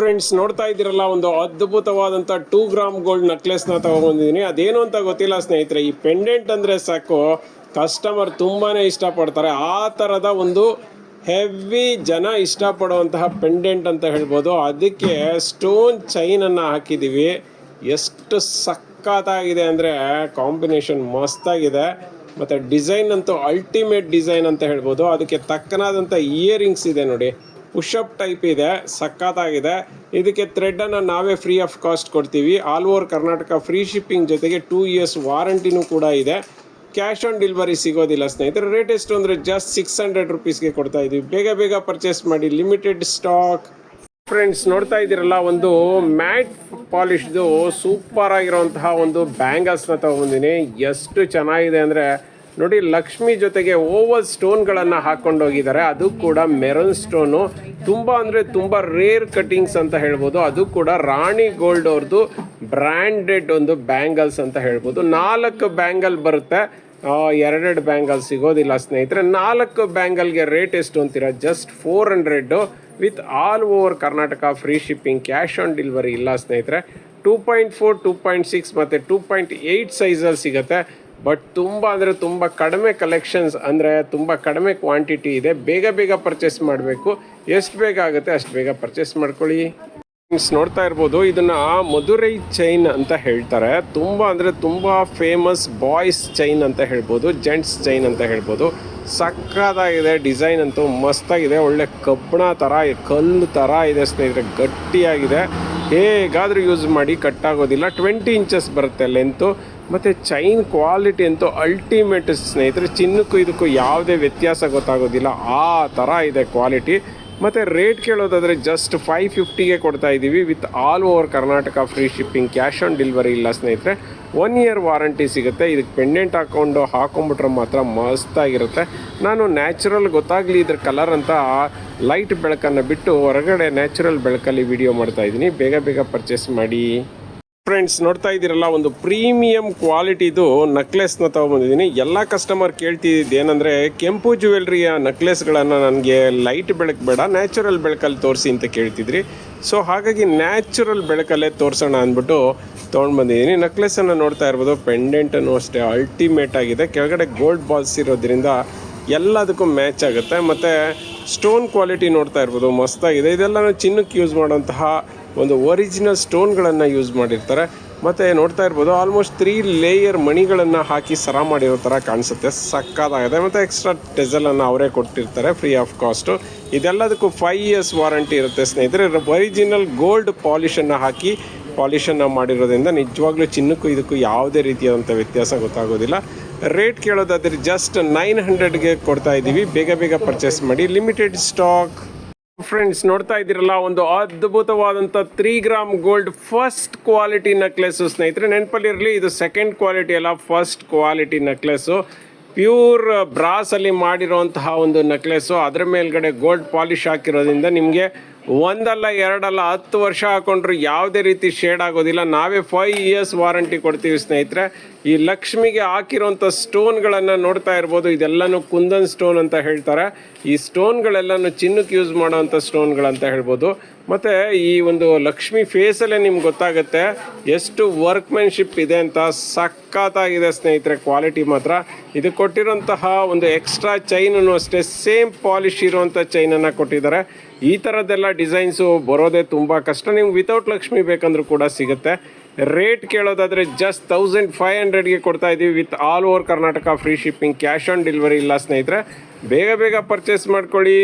Friends ನೋಡ್ತಾ ಇದ್ದೀರಲ್ಲ, ಒಂದು ಅದ್ಭುತವಾದಂಥ ಟೂ ಗ್ರಾಮ್ ಗೋಲ್ಡ್ ನೆಕ್ಲೆಸ್ನ ತಗೊಂಡಿದ್ದೀನಿ ಅದೇನು ಅಂತ ಗೊತ್ತಿಲ್ಲ ಸ್ನೇಹಿತರೆ, ಈ ಪೆಂಡೆಂಟ್ ಅಂದರೆ ಸಾಕು. ಕಸ್ಟಮರ್ ತುಂಬಾ ಇಷ್ಟಪಡ್ತಾರೆ. ಆ ಥರದ ಒಂದು ಹೆವಿ ಜನ ಇಷ್ಟಪಡುವಂತಹ ಪೆಂಡೆಂಟ್ ಅಂತ ಹೇಳ್ಬೋದು. ಅದಕ್ಕೆ ಸ್ಟೋನ್ ಚೈನನ್ನು ಹಾಕಿದ್ದೀವಿ ಎಷ್ಟು ಸಖತ್ತಾಗಿದೆ ಅಂದರೆ ಕಾಂಬಿನೇಷನ್ ಮಸ್ತಾಗಿದೆ. ಮತ್ತು ಡಿಸೈನ್ ಅಂತೂ ಅಲ್ಟಿಮೇಟ್ ಡಿಸೈನ್ ಅಂತ ಹೇಳ್ಬೋದು. ಅದಕ್ಕೆ ತಕ್ಕನಾದಂಥ ಇಯರಿಂಗ್ಸ್ ಇದೆ ನೋಡಿ. ಪುಷಪ್ ಟೈಪ್ ಇದೆ ಸಖತ್ತಾಗಿದೆ ಇದಕ್ಕೆ ಥ್ರೆಡನ್ನು ನಾವೇ ಫ್ರೀ ಆಫ್ ಕಾಸ್ಟ್ ಕೊಡ್ತೀವಿ. All over Karnataka free shipping ಜೊತೆಗೆ ಟೂ ಇಯರ್ಸ್ ವಾರಂಟಿನೂ ಕೂಡ ಇದೆ. ಕ್ಯಾಶ್ ಆನ್ ಡೆಲಿವರಿ ಸಿಗೋದಿಲ್ಲ ಸ್ನೇಹಿತರೆ. ರೇಟ್ ಎಷ್ಟು ಅಂದರೆ ಜಸ್ಟ್ ಸಿಕ್ಸ್ ಹಂಡ್ರೆಡ್ ರುಪೀಸ್ಗೆ ಕೊಡ್ತಾ ಇದ್ದೀವಿ ಬೇಗ ಬೇಗ ಪರ್ಚೇಸ್ ಮಾಡಿ. ಲಿಮಿಟೆಡ್ ಸ್ಟಾಕ್ ಫ್ರೆಂಡ್ಸ್ ನೋಡ್ತಾ ಇದ್ದೀರಲ್ಲ, ಒಂದು ಮ್ಯಾಟ್ ಪಾಲಿಶ್ದು ಸೂಪರ್ ಆಗಿರುವಂತಹ ಒಂದು ಬ್ಯಾಂಗಲ್ಸ್ನ ತಗೊಂಡಿನಿ ಎಷ್ಟು ಚೆನ್ನಾಗಿದೆ ಅಂದರೆ ನೋಡಿ, ಲಕ್ಷ್ಮಿ ಜೊತೆಗೆ ಓವಲ್ ಸ್ಟೋನ್ಗಳನ್ನು ಹಾಕೊಂಡು ಹೋಗಿದ್ದಾರೆ. ಅದು ಕೂಡ ಮೆರನ್ ಸ್ಟೋನು. ತುಂಬ ಅಂದರೆ ತುಂಬ ರೇರ್ ಕಟಿಂಗ್ಸ್ ಅಂತ ಹೇಳ್ಬೋದು. ಅದು ಕೂಡ ರಾಣಿ ಗೋಲ್ಡ್ ಅವ್ರದ್ದು ಬ್ರ್ಯಾಂಡೆಡ್ ಒಂದು ಬ್ಯಾಂಗಲ್ಸ್ ಅಂತ ಹೇಳ್ಬೋದು. ನಾಲ್ಕು ಬ್ಯಾಂಗಲ್ ಬರುತ್ತೆ. ಎರಡೆರಡು ಬ್ಯಾಂಗಲ್ ಸಿಗೋದಿಲ್ಲ ಸ್ನೇಹಿತರೆ. ನಾಲ್ಕು ಬ್ಯಾಂಗಲ್ಗೆ ರೇಟ್ ಎಷ್ಟು ಅಂತೀರ? Just four hundred with all over Karnataka free shipping, cash on delivery ಇಲ್ಲ ಸ್ನೇಹಿತರೆ. Two point four, two point six ಮತ್ತು ಟೂ ಪಾಯಿಂಟ್ ಏಯ್ಟ್ ಸೈಜಲ್ಲಿ ಸಿಗುತ್ತೆ. ಬಟ್ ತುಂಬ ಅಂದರೆ ತುಂಬ ಕಡಿಮೆ ಕಲೆಕ್ಷನ್ಸ್ ಅಂದರೆ ತುಂಬ ಕಡಿಮೆ ಕ್ವಾಂಟಿಟಿ ಇದೆ. ಬೇಗ ಬೇಗ ಪರ್ಚೇಸ್ ಮಾಡಬೇಕು. ಎಷ್ಟು ಬೇಗ ಆಗುತ್ತೆ ಅಷ್ಟು ಬೇಗ ಪರ್ಚೇಸ್ ಮಾಡ್ಕೊಳ್ಳಿ. ನೋಡ್ತಾ ಇರ್ಬೋದು. ಇದನ್ನ ಮಧುರೈ ಚೈನ್ ಅಂತ ಹೇಳ್ತಾರೆ. ತುಂಬ ಅಂದರೆ ತುಂಬ ಫೇಮಸ್ ಬಾಯ್ಸ್ ಚೈನ್ ಅಂತ ಹೇಳ್ಬೋದು. ಜೆಂಟ್ಸ್ ಚೈನ್ ಅಂತ ಹೇಳ್ಬೋದು. ಸಕ್ಕತ್ತಾಗಿದೆ ಡಿಸೈನ್ ಅಂತೂ. ಮಸ್ತಾಗಿದೆ. ಒಳ್ಳೆ ಕಬ್ಬಣ ಥರ ಕಲ್ಲು ಥರ ಇದೆ ಸ್ನೇಹಿತರೆ. ಗಟ್ಟಿಯಾಗಿದೆ. ಹೇಗಾದರೂ ಯೂಸ್ ಮಾಡಿ ಕಟ್ಟಾಗೋದಿಲ್ಲ ಟ್ವೆಂಟಿ ಇಂಚಸ್ ಬರುತ್ತೆ ಲೆಂತು ಮತ್ತು ಚೈನ್ ಕ್ವಾಲಿಟಿ ಅಂತೂ ಅಲ್ಟಿಮೇಟ್ ಸ್ನೇಹಿತರೆ, ಚಿನ್ನಕ್ಕೂ ಇದಕ್ಕೂ ಯಾವುದೇ ವ್ಯತ್ಯಾಸ ಗೊತ್ತಾಗೋದಿಲ್ಲ. ಆ ಥರ ಇದೆ ಕ್ವಾಲಿಟಿ ಮತ್ತು ರೇಟ್ ಕೇಳೋದಾದರೆ ಜಸ್ಟ್ ಫೈವ್ ಫಿಫ್ಟಿಗೆ ಕೊಡ್ತಾ ಇದ್ದೀವಿ with all over Karnataka free shipping cash on delivery ಇಲ್ಲ ಸ್ನೇಹಿತರೆ. ಒನ್ ಇಯರ್ ವಾರಂಟಿ ಸಿಗುತ್ತೆ. ಇದಕ್ಕೆ ಪೆಂಡೆಂಟ್ ಹಾಕ್ಕೊಂಡು ಹಾಕೊಂಬಿಟ್ರೆ ಮಾತ್ರ ಮಸ್ತಾಗಿರುತ್ತೆ ನಾನು ನ್ಯಾಚುರಲ್ ಗೊತ್ತಾಗಲಿ ಇದ್ರ ಕಲರ್ ಅಂತ ಲೈಟ್ ಬೆಳಕನ್ನು ಬಿಟ್ಟು ಹೊರಗಡೆ ನ್ಯಾಚುರಲ್ ಬೆಳಕಲ್ಲಿ ವಿಡಿಯೋ ಮಾಡ್ತಾ ಇದ್ದೀನಿ. ಬೇಗ ಬೇಗ ಪರ್ಚೇಸ್ ಮಾಡಿ. ಫ್ರೆಂಡ್ಸ್ ನೋಡ್ತಾ ಇದ್ದೀರಲ್ಲ, ಒಂದು ಪ್ರೀಮಿಯಂ ಕ್ವಾಲಿಟಿದು ನೆಕ್ಲೆಸ್ನ ತೊಗೊಂಬಂದಿದ್ದೀನಿ. ಎಲ್ಲ ಕಸ್ಟಮರ್ ಕೇಳ್ತಿದ್ದು ಏನಂದರೆ, ಕೆಂಪು ಜ್ಯುವೆಲ್ರಿಯ ನೆಕ್ಲೆಸ್ಗಳನ್ನು ನನಗೆ ಲೈಟ್ ಬೆಳಕು ಬೇಡ ನ್ಯಾಚುರಲ್ ಬೆಳಕಲ್ಲಿ ತೋರಿಸಿ ಅಂತ ಕೇಳ್ತಿದ್ರಿ. ಸೊ ಹಾಗಾಗಿ ನ್ಯಾಚುರಲ್ ಬೆಳಕಲ್ಲೇ ತೋರಿಸೋಣ ಅಂದ್ಬಿಟ್ಟು ತೊಗೊಂಡು ಬಂದಿದ್ದೀನಿ ನೆಕ್ಲೆಸನ್ನು ನೋಡ್ತಾ ಇರ್ಬೋದು ಪೆಂಡೆಂಟನ್ನು ಅಷ್ಟೇ ಅಲ್ಟಿಮೇಟ್ ಆಗಿದೆ. ಕೆಳಗಡೆ ಗೋಲ್ಡ್ ಬಾಲ್ಸ್ ಇರೋದ್ರಿಂದ ಎಲ್ಲದಕ್ಕೂ ಮ್ಯಾಚ್ ಆಗುತ್ತೆ. ಮತ್ತು ಸ್ಟೋನ್ ಕ್ವಾಲಿಟಿ ನೋಡ್ತಾ ಇರ್ಬೋದು, ಮಸ್ತಾಗಿದೆ. ಇದೆಲ್ಲನೂ ಚಿನ್ನಕ್ಕೆ ಯೂಸ್ ಮಾಡುವಂತಹ ಒಂದು ಒರಿಜಿನಲ್ ಸ್ಟೋನ್ಗಳನ್ನು ಯೂಸ್ ಮಾಡಿರ್ತಾರೆ. ಮತ್ತು ನೋಡ್ತಾ ಇರ್ಬೋದು ಆಲ್ಮೋಸ್ಟ್ ತ್ರೀ ಲೇಯರ್ ಮಣಿಗಳನ್ನು ಹಾಕಿ ಸರ ಮಾಡಿರೋ ಥರ ಕಾಣಿಸುತ್ತೆ. ಸಕ್ಕತ್ತಾಗಿದೆ. ಮತ್ತು ಎಕ್ಸ್ಟ್ರಾ ಡೆಸಲನ್ನು ಅವರೇ ಕೊಟ್ಟಿರ್ತಾರೆ ಫ್ರೀ ಆಫ್ ಕಾಸ್ಟು ಇದೆಲ್ಲದಕ್ಕೂ ಫೈವ್ ಇಯರ್ಸ್ ವಾರಂಟಿ ಇರುತ್ತೆ ಸ್ನೇಹಿತರೆ. ಒರಿಜಿನಲ್ ಗೋಲ್ಡ್ ಪಾಲಿಷನ್ನು ಹಾಕಿ ಪಾಲಿಷನ್ನು ಮಾಡಿರೋದ್ರಿಂದ ನಿಜವಾಗ್ಲೂ ಚಿನ್ನಕ್ಕೂ ಇದಕ್ಕೂ ಯಾವುದೇ ರೀತಿಯಾದಂಥ ವ್ಯತ್ಯಾಸ ಗೊತ್ತಾಗೋದಿಲ್ಲ. ರೇಟ್ ಕೇಳೋದಾದರೆ ಜಸ್ಟ್ ನೈನ್ ಹಂಡ್ರೆಡ್ಗೆ ಕೊಡ್ತಾ ಇದ್ದೀವಿ ಬೇಗ ಬೇಗ ಪರ್ಚೇಸ್ ಮಾಡಿ. ಲಿಮಿಟೆಡ್ ಸ್ಟಾಕ್ ಫ್ರೆಂಡ್ಸ್ ನೋಡ್ತಾ ಇದ್ದೀರಲ್ಲ, ಒಂದು ಅದ್ಭುತವಾದಂಥ three gram gold first quality necklace ಸ್ನೇಹಿತರೆ. ನೆನಪಲ್ಲಿರಲಿ ಇದು ಸೆಕೆಂಡ್ ಕ್ವಾಲಿಟಿ ಅಲ್ಲ ಫಸ್ಟ್ ಕ್ವಾಲಿಟಿ ನೆಕ್ಲೆಸ್ಸು ಪ್ಯೂರ್ ಬ್ರಾಸಲ್ಲಿ ಮಾಡಿರುವಂತಹ ಒಂದು ನೆಕ್ಲೆಸ್ಸು ಅದರ ಮೇಲ್ಗಡೆ ಗೋಲ್ಡ್ ಪಾಲಿಶ್ ಹಾಕಿರೋದ್ರಿಂದ ನಿಮಗೆ ಒಂದಲ್ಲ ಎರಡಲ್ಲ ಹತ್ತು ವರ್ಷ ಹಾಕೊಂಡ್ರು ಯಾವುದೇ ರೀತಿ ಶೇಡ್ ಆಗೋದಿಲ್ಲ. ನಾವೇ ಫೈವ್ ಇಯರ್ಸ್ ವಾರಂಟಿ ಕೊಡ್ತೀವಿ ಸ್ನೇಹಿತರೆ. ಈ ಲಕ್ಷ್ಮಿಗೆ ಹಾಕಿರೋಂಥ ಸ್ಟೋನ್ಗಳನ್ನು ನೋಡ್ತಾ ಇರ್ಬೋದು. ಇದೆಲ್ಲನೂ ಕುಂದನ್ ಸ್ಟೋನ್ ಅಂತ ಹೇಳ್ತಾರೆ. ಈ ಸ್ಟೋನ್ಗಳೆಲ್ಲನೂ ಚಿನ್ನಕ್ಕೆ ಯೂಸ್ ಮಾಡೋವಂಥ ಸ್ಟೋನ್ಗಳಂತ ಹೇಳ್ಬೋದು. ಮತ್ತು ಈ ಒಂದು ಲಕ್ಷ್ಮಿ ಫೇಸಲ್ಲೇ ನಿಮ್ಗೆ ಗೊತ್ತಾಗುತ್ತೆ. ಎಷ್ಟು ವರ್ಕ್ಮೆನ್ಶಿಪ್ ಇದೆ ಅಂತ. ಸಖತ್ತಾಗಿದೆ ಸ್ನೇಹಿತರೆ ಕ್ವಾಲಿಟಿ ಮಾತ್ರ. ಇದು ಕೊಟ್ಟಿರೋಂತಹ ಒಂದು ಎಕ್ಸ್ಟ್ರಾ ಚೈನನ್ನು ಅಷ್ಟೇ. ಸೇಮ್ ಪಾಲಿಶ್ ಇರುವಂಥ ಚೈನನ್ನು ಕೊಟ್ಟಿದ್ದಾರೆ. ಈ ಥರದ್ದೆಲ್ಲ ಡಿಸೈನ್ಸು ಬರೋದೇ ತುಂಬ ಕಷ್ಟ. ನಿಮ್ಗೆ ವಿತೌಟ್ ಲಕ್ಷ್ಮಿ ಬೇಕಂದ್ರೂ ಕೂಡ ಸಿಗುತ್ತೆ. ರೇಟ್ ಕೇಳೋದಾದರೆ ಜಸ್ಟ್ ತೌಸಂಡ್ ಫೈವ್ ಹಂಡ್ರೆಡ್ಗೆ ಕೊಡ್ತಾ ಇದ್ದೀವಿ with all over Karnataka free shipping cash on delivery ಇಲ್ಲ ಸ್ನೇಹಿತರೆ. ಬೇಗ ಬೇಗ ಪರ್ಚೇಸ್ ಮಾಡ್ಕೊಳ್ಳಿ.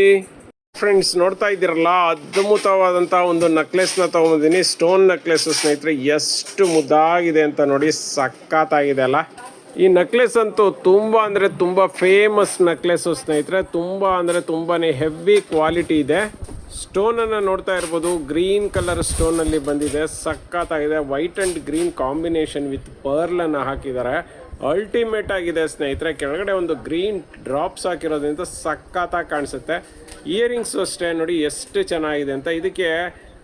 ಫ್ರೆಂಡ್ಸ್ ನೋಡ್ತಾ ಇದ್ದೀರಲ್ಲ ಅದ್ಭುತವಾದಂಥ ಒಂದು ನೆಕ್ಲೆಸ್ನ ತೊಗೊಂಬಂದಿನಿ. ಸ್ಟೋನ್ ನೆಕ್ಲೆಸ್ ಸ್ನೇಹಿತರೆ, ಎಷ್ಟು ಮುದ್ದಾಗಿದೆ ಅಂತ ನೋಡಿ ಸಖತ್ತಾಗಿದೆ ಅಲ್ಲ. ಈ ನೆಕ್ಲೆಸ್ ಅಂತೂ ತುಂಬ ಅಂದರೆ ತುಂಬ ಫೇಮಸ್ ನೆಕ್ಲೆಸ್ಸು ಸ್ನೇಹಿತರೆ. ತುಂಬ ಅಂದರೆ ತುಂಬಾ ಹೆವಿ ಕ್ವಾಲಿಟಿ ಇದೆ. ಸ್ಟೋನನ್ನು ನೋಡ್ತಾ ಇರ್ಬೋದು. ಗ್ರೀನ್ ಕಲರ್ ಸ್ಟೋನಲ್ಲಿ ಬಂದಿದೆ. ಸಖತ್ತಾಗಿದೆ. White and green combination with ಪರ್ಲನ್ನು ಹಾಕಿದ್ದಾರೆ. ಅಲ್ಟಿಮೇಟ್ ಆಗಿದೆ ಸ್ನೇಹಿತರೆ. ಕೆಳಗಡೆ ಒಂದು ಗ್ರೀನ್ ಡ್ರಾಪ್ಸ್ ಹಾಕಿರೋದ್ರಿಂದ ಸಖತ್ತಾಗಿ ಕಾಣಿಸುತ್ತೆ. ಇಯರಿಂಗ್ಸು ಅಷ್ಟೇ ನೋಡಿ ಎಷ್ಟು ಚೆನ್ನಾಗಿದೆ ಅಂತ. ಇದಕ್ಕೆ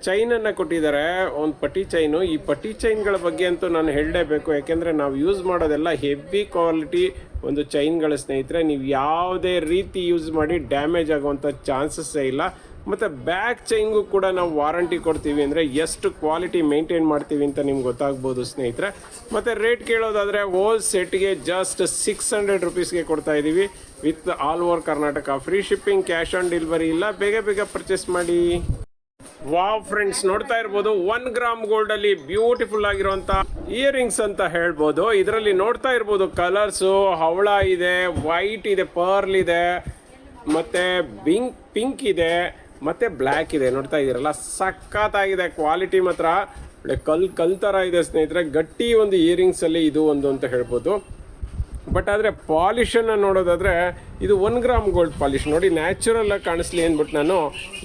ಚೈನನ್ನು ಕೊಟ್ಟಿದ್ದಾರೆ. ಒಂದು ಪಟ್ಟಿ ಚೈನು. ಈ ಪಟ್ಟಿ ಚೈನ್ಗಳ ಬಗ್ಗೆ ಅಂತೂ ನಾನು ಹೇಳಲೇಬೇಕು. ಯಾಕೆಂದರೆ ನಾವು ಯೂಸ್ ಮಾಡೋದೆಲ್ಲ ಹೆವಿ ಕ್ವಾಲಿಟಿ ಒಂದು ಚೈನ್ಗಳ ಸ್ನೇಹಿತರೆ. ನೀವು ಯಾವುದೇ ರೀತಿ ಯೂಸ್ ಮಾಡಿ ಡ್ಯಾಮೇಜ್ ಆಗುವಂಥ ಚಾನ್ಸಸ್ಸೇ ಇಲ್ಲ. ಮತ್ತು ಬ್ಯಾಕ್ ಚೈನ್ಗೂ ಕೂಡ ನಾವು ವಾರಂಟಿ ಕೊಡ್ತೀವಿ ಅಂದರೆ ಎಷ್ಟು ಕ್ವಾಲಿಟಿ ಮೇಂಟೈನ್ ಮಾಡ್ತೀವಿ ಅಂತ ನಿಮ್ಗೆ ಗೊತ್ತಾಗ್ಬೋದು ಸ್ನೇಹಿತರೆ. ಮತ್ತು ರೇಟ್ ಕೇಳೋದಾದರೆ ಹೋಲ್ ಸೆಟ್ಗೆ ಜಸ್ಟ್ ಸಿಕ್ಸ್ ಹಂಡ್ರೆಡ್ ರುಪೀಸ್ಗೆ ಕೊಡ್ತಾ ಇದ್ದೀವಿ with all over Karnataka. Free shipping cash on delivery ಇಲ್ಲ. ಬೇಗ ಬೇಗ ಪರ್ಚೇಸ್ ಮಾಡಿ. ವಾವ್ ಫ್ರೆಂಡ್ಸ್ ನೋಡ್ತಾ ಇರ್ಬೋದು. ಒನ್ ಗ್ರಾಮ್ ಗೋಲ್ಡ್ ಅಲ್ಲಿ ಬ್ಯೂಟಿಫುಲ್ ಆಗಿರುವಂತ ಇಯರಿಂಗ್ಸ್ ಅಂತ ಹೇಳ್ಬೋದು. ಇದರಲ್ಲಿ ನೋಡ್ತಾ ಇರ್ಬೋದು ಕಲರ್ಸು ಹವಳ ಇದೆ ವೈಟ್ ಇದೆ ಪರ್ಲ್ ಇದೆ, ಮತ್ತೆ ಬಿಂಕ್ ಪಿಂಕ್ ಇದೆ. ಮತ್ತೆ ಬ್ಲ್ಯಾಕ್ ಇದೆ. ನೋಡ್ತಾ ಇದ್ದೀರಲ್ಲ? ಸಖತ್ತಾಗಿದೆ. ಕ್ವಾಲಿಟಿ ಮಾತ್ರ. ಒಳ್ಳೆ ಕಲ್ ಕಲ್ ಥರ ಇದೆ ಸ್ನೇಹಿತರೆ. ಗಟ್ಟಿ ಒಂದು ಇಯರಿಂಗ್ಸ್ ಅಲ್ಲಿ ಇದು ಒಂದು ಅಂತ ಹೇಳ್ಬೋದು. ಬಟ್ ಆದರೆ ಪಾಲಿಷನ್ನು ನೋಡೋದಾದರೆ ಇದು ಒನ್ ಗ್ರಾಮ್ ಗೋಲ್ಡ್ ಪಾಲಿಷ್ ನೋಡಿ ನ್ಯಾಚುರಲ್ ಆಗಿ ಕಾಣಿಸ್ಲಿ ಅಂದ್ಬಿಟ್ಟು ನಾನು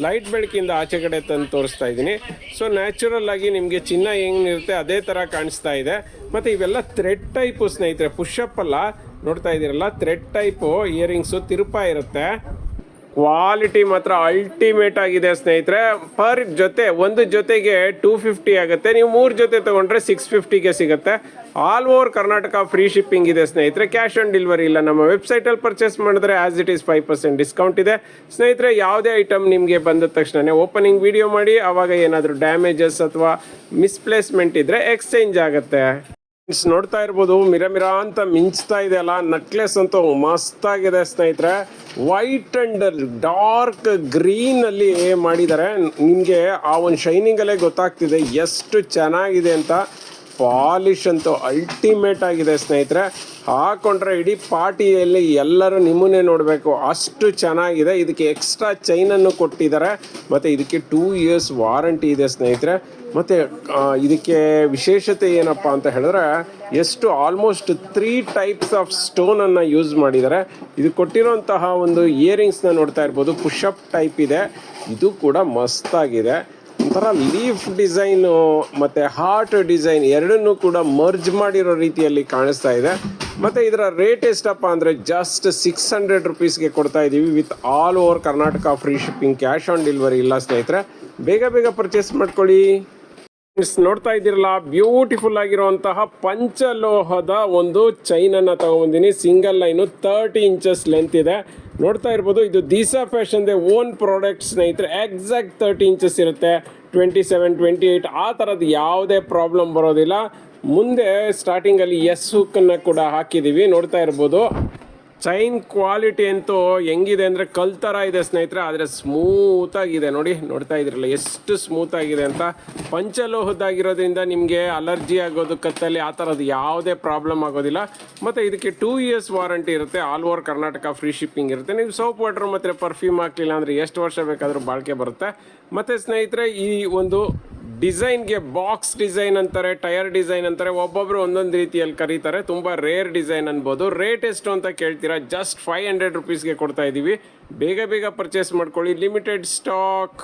ಲೈಟ್ ಬೆಳಕಿಂದ ಆಚೆ ಕಡೆ ತಂದು ತೋರಿಸ್ತಾ ಇದ್ದೀನಿ. ಸೊ ನ್ಯಾಚುರಲ್ ಆಗಿ ನಿಮಗೆ ಚಿನ್ನ ಹೆಂಗಿರುತ್ತೆ ಅದೇ ಥರ ಕಾಣಿಸ್ತಾ ಇದೆ. ಮತ್ತು ಇವೆಲ್ಲ ಥ್ರೆಡ್ ಟೈಪು ಸ್ನೇಹಿತರೆ. ಪುಷಪ್ ಅಲ್ಲ. ನೋಡ್ತಾ ಇದ್ದೀರಲ್ಲ? ಥ್ರೆಡ್ ಟೈಪು ಇಯರಿಂಗ್ಸು ತಿರುಪ ಇರುತ್ತೆ. ಕ್ವಾಲಿಟಿ ಮಾತ್ರ ಅಲ್ಟಿಮೇಟ್ ಆಗಿದೆ ಸ್ನೇಹಿತರೆ. ಪರ್ ಜೊತೆ, ಒಂದು ಜೊತೆಗೆ ಟೂ ಫಿಫ್ಟಿ ಆಗುತ್ತೆ. ನೀವು ಮೂರು ಜೊತೆ ತಗೊಂಡ್ರೆ ಸಿಕ್ಸ್ ಫಿಫ್ಟಿಗೆ ಸಿಗುತ್ತೆ. All over Karnataka free shipping ಇದೆ ಸ್ನೇಹಿತರೆ. ಕ್ಯಾಶ್ ಆನ್ ಡೆಲಿವರಿ ಇಲ್ಲ. ನಮ್ಮ ವೆಬ್ಸೈಟಲ್ಲಿ ಪರ್ಚೇಸ್ ಮಾಡಿದ್ರೆ as it is five percent discount ಇದೆ. ಸ್ನೇಹಿತರೆ, ಯಾವುದೇ ಐಟಮ್ ನಿಮಗೆ ಬಂದ ತಕ್ಷಣ ಓಪನಿಂಗ್ ವಿಡಿಯೋ ಮಾಡಿ. ಆವಾಗ ಏನಾದರೂ ಡ್ಯಾಮೇಜಸ್ ಅಥವಾ ಮಿಸ್ಪ್ಲೇಸ್ಮೆಂಟ್ ಇದ್ದರೆ ಎಕ್ಸ್ಚೇಂಜ್ ಆಗುತ್ತೆ. ನೋಡ್ತಾ ಇರ್ಬೋದು, ಮಿರ ಮಿರಾ ಅಂತ ಮಿಂಚ್ತಾ ಇದೆ ಅಲ್ಲ ನಕ್ಲೆಸ್ ಮಸ್ತ್ ಮಸ್ತಾಗಿದೆ ಸ್ನೇಹಿತರೆ. ವೈಟ್ ಅಂಡ್ ಡಾರ್ಕ್ ಗ್ರೀನ್ ಅಲ್ಲಿ ಮಾಡಿದ್ದಾರೆ. ನಿಮಗೆ ಆ ಒಂದು ಶೈನಿಂಗ್ ಅಲ್ಲೇ ಗೊತ್ತಾಗ್ತಿದೆ ಎಷ್ಟು ಚೆನ್ನಾಗಿದೆ ಅಂತ. ಪಾಲಿಶ್ ಅಂತೂ ಅಲ್ಟಿಮೇಟ್ ಆಗಿದೆ ಸ್ನೇಹಿತರೆ. ಹಾಕೊಂಡ್ರೆ ಇಡೀ ಪಾರ್ಟಿಯಲ್ಲಿ ಎಲ್ಲರೂ ನಿಮ್ಮನ್ನೇ ನೋಡಬೇಕು. ಅಷ್ಟು ಚೆನ್ನಾಗಿದೆ. ಇದಕ್ಕೆ ಎಕ್ಸ್ಟ್ರಾ ಚೈನನ್ನು ಕೊಟ್ಟಿದ್ದಾರೆ. ಮತ್ತು ಇದಕ್ಕೆ ಟೂ ಇಯರ್ಸ್ ವಾರಂಟಿ ಇದೆ ಸ್ನೇಹಿತರೆ. ಮತ್ತು ಇದಕ್ಕೆ ವಿಶೇಷತೆ ಏನಪ್ಪ ಅಂತ ಹೇಳಿದ್ರೆ, ಎಷ್ಟು ಆಲ್ಮೋಸ್ಟ್ ತ್ರೀ ಟೈಪ್ಸ್ ಆಫ್ ಸ್ಟೋನನ್ನು ಯೂಸ್ ಮಾಡಿದ್ದಾರೆ. ಇದು ಕೊಟ್ಟಿರೋಂತಹ ಒಂದು ಇಯರಿಂಗ್ಸ್ನ ನೋಡ್ತಾ ಇರ್ಬೋದು. ಪುಷಪ್ ಟೈಪ್ ಇದೆ. ಇದು ಕೂಡ ಮಸ್ತಾಗಿದೆ. ಒಂಥರ ಲೀಫ್ ಡಿಸೈನು, ಮತ್ತು ಹಾರ್ಟ್ ಡಿಸೈನ್ ಎರಡನ್ನೂ ಕೂಡ ಮರ್ಜ್ ಮಾಡಿರೋ ರೀತಿಯಲ್ಲಿ ಕಾಣಿಸ್ತಾ ಇದೆ. ಮತ್ತು ಇದರ ರೇಟ್ ಎಷ್ಟಪ್ಪ ಅಂದರೆ ಜಸ್ಟ್ ಸಿಕ್ಸ್ ಹಂಡ್ರೆಡ್ ರುಪೀಸ್ಗೆ ಕೊಡ್ತಾ ಇದ್ದೀವಿ with all over Karnataka free shipping cash on delivery ಇಲ್ಲ ಸ್ನೇಹಿತರೆ. ಬೇಗ ಬೇಗ ಪರ್ಚೇಸ್ ಮಾಡ್ಕೊಳ್ಳಿ. ನೋಡ್ತಾ ಇದ್ದೀರಲ್ಲ ಬ್ಯೂಟಿಫುಲ್ ಆಗಿರುವಂತಹ ಪಂಚಲೋಹದ ಒಂದು ಚೈನನ್ನು ತಗೊಂಬಂದಿನಿ. Single line thirty inches length ಇದೆ. ನೋಡ್ತಾ ಇರ್ಬೋದು, ಇದು ದೀಸಾ ಫ್ಯಾಷನ್ದೆ ಓನ್ ಪ್ರಾಡಕ್ಟ್ ಸ್ನೇಹಿತರೆ. ಎಕ್ಸಾಕ್ಟ್ ತರ್ಟಿ ಇಂಚಸ್ ಇರುತ್ತೆ ಟ್ವೆಂಟಿ ಸೆವೆನ್ ಟ್ವೆಂಟಿ ಏಯ್ಟ್ ಆ ಥರದ್ದು ಯಾವುದೇ ಪ್ರಾಬ್ಲಮ್ ಬರೋದಿಲ್ಲ. ಮುಂದೆ ಸ್ಟಾರ್ಟಿಂಗಲ್ಲಿ ಎಸ್ ಹುಕ್ಕನ್ನು ಕೂಡ ಹಾಕಿದ್ದೀವಿ ನೋಡ್ತಾ ಇರ್ಬೋದು. ಚೈನ್ ಕ್ವಾಲಿಟಿ ಅಂತೂ ಹೆಂಗಿದೆ ಅಂದರೆ ಕಲ್ ಥರ ಇದೆ ಸ್ನೇಹಿತರೆ, ಆದರೆ ಸ್ಮೂತಾಗಿದೆ ನೋಡಿ, ನೋಡ್ತಾ ಇದ್ರಲ್ಲ ಎಷ್ಟು ಸ್ಮೂತ್ ಆಗಿದೆ ಅಂತ. ಪಂಚಲೋಹದ್ದಾಗಿರೋದ್ರಿಂದ ನಿಮಗೆ ಅಲರ್ಜಿ ಆಗೋದು, ಕತ್ತಲ್ಲಿ ಆ ಥರದ್ದು ಯಾವುದೇ ಪ್ರಾಬ್ಲಮ್ ಆಗೋದಿಲ್ಲ. ಮತ್ತು ಇದಕ್ಕೆ ಟೂ ಇಯರ್ಸ್ ವಾರಂಟಿ ಇರುತ್ತೆ. All over Karnataka free shipping ಇರುತ್ತೆ. ನೀವು ಸೋಪ್ ವಾಟರ್ ಮತ್ತು ಪರ್ಫ್ಯೂಮ್ ಹಾಕಲಿಲ್ಲ ಅಂದರೆ ಎಷ್ಟು ವರ್ಷ ಬೇಕಾದರೂ ಬಾಳಿಕೆ ಬರುತ್ತೆ. ಮತ್ತು ಸ್ನೇಹಿತರೆ, ಈ ಒಂದು ಡಿಸೈನ್ಗೆ ಬಾಕ್ಸ್ ಡಿಸೈನ್ ಅಂತಾರೆ ಟೈರ್ ಡಿಸೈನ್ ಅಂತಾರೆ ಒಬ್ಬೊಬ್ಬರು ಒಂದೊಂದು ರೀತಿಯಲ್ಲಿ ಕರೀತಾರೆ. ತುಂಬ ರೇರ್ ಡಿಸೈನ್ ಅನ್ಬೋದು. ರೇಟ್ ಎಷ್ಟು ಅಂತ ಕೇಳ್ತೀರಾ ಜಸ್ಟ್ ಫೈವ್ ಹಂಡ್ರೆಡ್ ರುಪೀಸ್ಗೆ ಕೊಡ್ತಾ ಇದ್ದೀವಿ ಬೇಗ ಬೇಗ ಪರ್ಚೇಸ್ ಮಾಡ್ಕೊಳ್ಳಿ. Limited stock